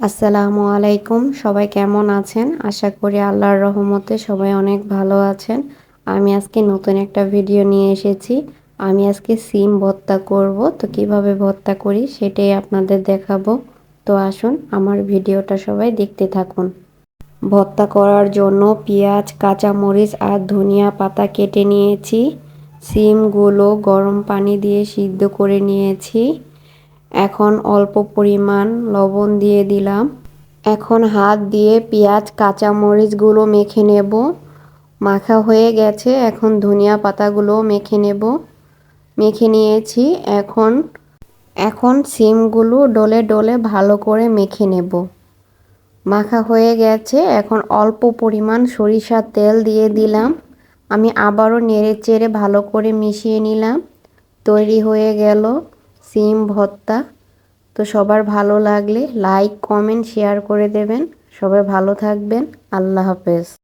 আসসালামু আলাইকুম, সবাই কেমন আছেন? আশা করি আল্লাহর রহমতে সবাই অনেক ভালো আছেন। আমি আজকে নতুন একটা ভিডিও নিয়ে এসেছি। আমি আজকে সিম ভর্তা করব। তো কীভাবে ভর্তা করি সেটাই আপনাদের দেখাবো। তো আসুন, আমার ভিডিওটা সবাই দেখতে থাকুন। ভর্তা করার জন্য পেঁয়াজ, কাঁচামরিচ আর ধনিয়া পাতা কেটে নিয়েছি। সিমগুলো গরম পানি দিয়ে সিদ্ধ করে নিয়েছি। এখন অল্প পরিমাণ লবণ দিয়ে দিলাম। এখন হাত দিয়ে পেঁয়াজ, কাঁচামরিচগুলো মেখে নেব। মাখা হয়ে গেছে, এখন ধনিয়া পাতাগুলো মেখে নেব। মেখে নিয়েছি, এখন এখন সিমগুলো ডলে ডলে ভালো করে মেখে নেব। মাখা হয়ে গেছে, এখন অল্প পরিমাণ সরিষার তেল দিয়ে দিলাম। আমি আবারও নেড়ে চেড়ে ভালো করে মিশিয়ে নিলাম। তৈরি হয়ে গেল। সিম ভত্তা। তো সবার ভালো লাগলে লাইক কমেন্ট শেয়ার করে দেবেন। সবাই ভালো থাকবেন। আল্লাহ হাফেজ।